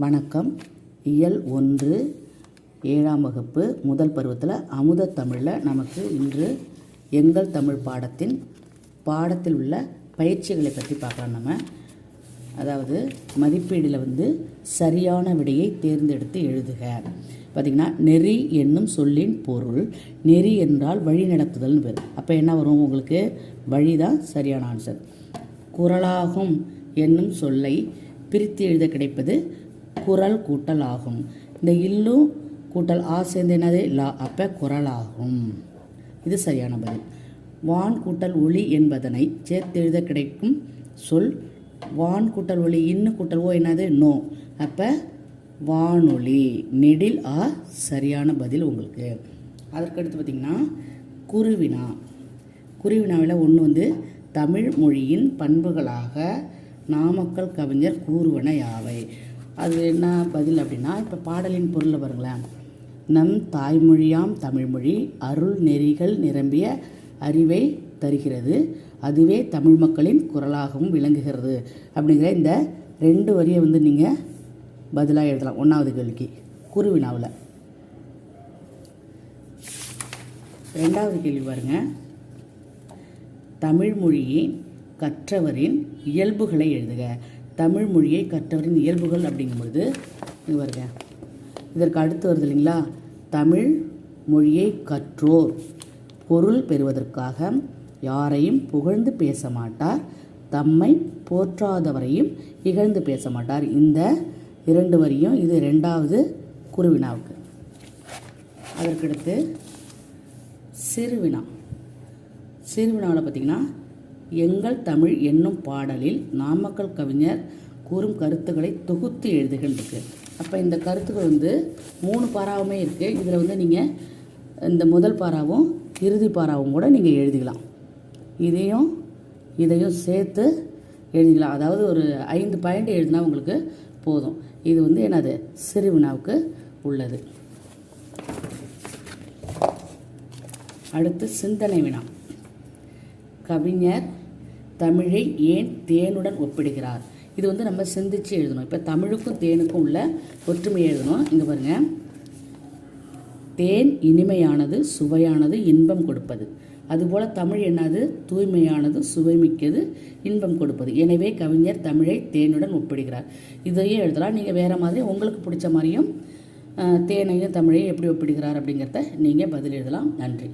வணக்கம். இயல் ஒன்று ஏழாம் வகுப்பு முதல் பருவத்தில் அமுத தமிழில் நமக்கு இன்று எங்கள் தமிழ் பாடத்தின் பாடத்தில் உள்ள பயிற்சிகளை பற்றி பார்க்கலாம் நம்ம. அதாவது மதிப்பீடில் வந்து சரியான விடையை தேர்ந்தெடுத்து எழுதுக. பார்த்திங்கன்னா நெறி என்னும் சொல்லின் பொருள் நெறி என்றால் வழி நடத்துதல்னு பேர். அப்போ என்ன வரும் உங்களுக்கு? வழி தான் சரியான ஆன்சர் குரலாகும் என்னும் சொல்லை பிரித்து எழுத கிடைப்பது குரல் கூட்டல் ஆகும் இந்த இல்லு கூட்டல் ஆ சேர்ந்து என்னது லா அப்போ குரலாகும் இது சரியான பதில். வான் கூட்டல் ஒளி என்பதனை சேர்த்து எழுத கிடைக்கும் சொல் வான் கூட்டல் ஒளி இன்னு கூட்டல் ஓ என்னது? நோ. அப்போ வானொலி. நெடில் ஆ சரியான பதில் உங்களுக்கு. அதற்கடுத்து பார்த்திங்கன்னா குருவினா. குருவினாவில் ஒன்று வந்து தமிழ் மொழியின் பண்புகளாக நாமக்கல் கவிஞர் கூறுவன யாவை? அது என்ன பதில் அப்படின்னா இப்போ பாடலின் பொருளை பாருங்களேன். நம் தாய்மொழியாம் தமிழ்மொழி அருள் நெறிகள் நிரம்பிய அறிவை தருகிறது. அதுவே தமிழ் மக்களின் குரலாகவும் விளங்குகிறது. அப்படிங்கிற இந்த ரெண்டு வரியை வந்து நீங்கள் பதிலாக எழுதலாம். ஒன்றாவது கேள்விக்கு குருவினாவில் ரெண்டாவது கேள்வி பாருங்க. தமிழ் மொழியை கற்றவரின் இயல்புகளை எழுதுக. தமிழ் மொழியை கற்றவரின் இயல்புகள் அப்படிங்கும்பொழுது இங்க வருங்க இதற்கு அடுத்து வருது இல்லைங்களா? தமிழ் மொழியை கற்றோர். பொருள் பெறுவதற்காக யாரையும் புகழ்ந்து பேச மாட்டார். தம்மை போற்றாதவரையும் இகழ்ந்து பேச மாட்டார். இந்த இரண்டு வரியும் இது ரெண்டாவது குருவினாவுக்கு அதற்கடுத்து சிறுவினா. சிறுவினாவில் பார்த்திங்கன்னா எங்கள் தமிழ் என்னும் பாடலில் நாமக்கல் கவிஞர் கூறும் கருத்துக்களை தொகுத்து எழுதுகின்றது. அப்போ இந்த கருத்துக்கள் வந்து மூணு பாராவுமே இருக்குது இதில் வந்து நீங்கள் இந்த முதல் பாராவும் இறுதி பாராவும் கூட நீங்கள் எழுதிக்கலாம். இதையும் இதையும் சேர்த்து எழுதிக்கலாம். அதாவது ஒரு ஐந்து பாயிண்ட் எழுதினா உங்களுக்கு போதும். இது வந்து என்னது? சிறுவினாவுக்கு உள்ளது. அடுத்து சிந்தனை வினா. கவிஞர் தமிழை ஏன் தேனுடன் ஒப்பிடுகிறார்? இது வந்து நம்ம சிந்திச்சு எழுதணும். இப்போ தமிழுக்கும் தேனுக்கும் உள்ள ஒற்றுமையை எழுதணும். இங்கே பாருங்க. தேன் இனிமையானது சுவையானது இன்பம் கொடுப்பது. அதுபோல் தமிழ் என்னது? தூய்மையானது சுவைமிக்கது இன்பம் கொடுப்பது. எனவே கவிஞர் தமிழை தேனுடன் ஒப்பிடுகிறார். இதையும் எழுதலாம். நீங்கள் வேறு மாதிரி உங்களுக்கு பிடிச்ச மாதிரியும் தேனையும் தமிழையும் எப்படி ஒப்பிடுகிறார் அப்படிங்கிறத நீங்கள் பதில் எழுதலாம். நன்றி.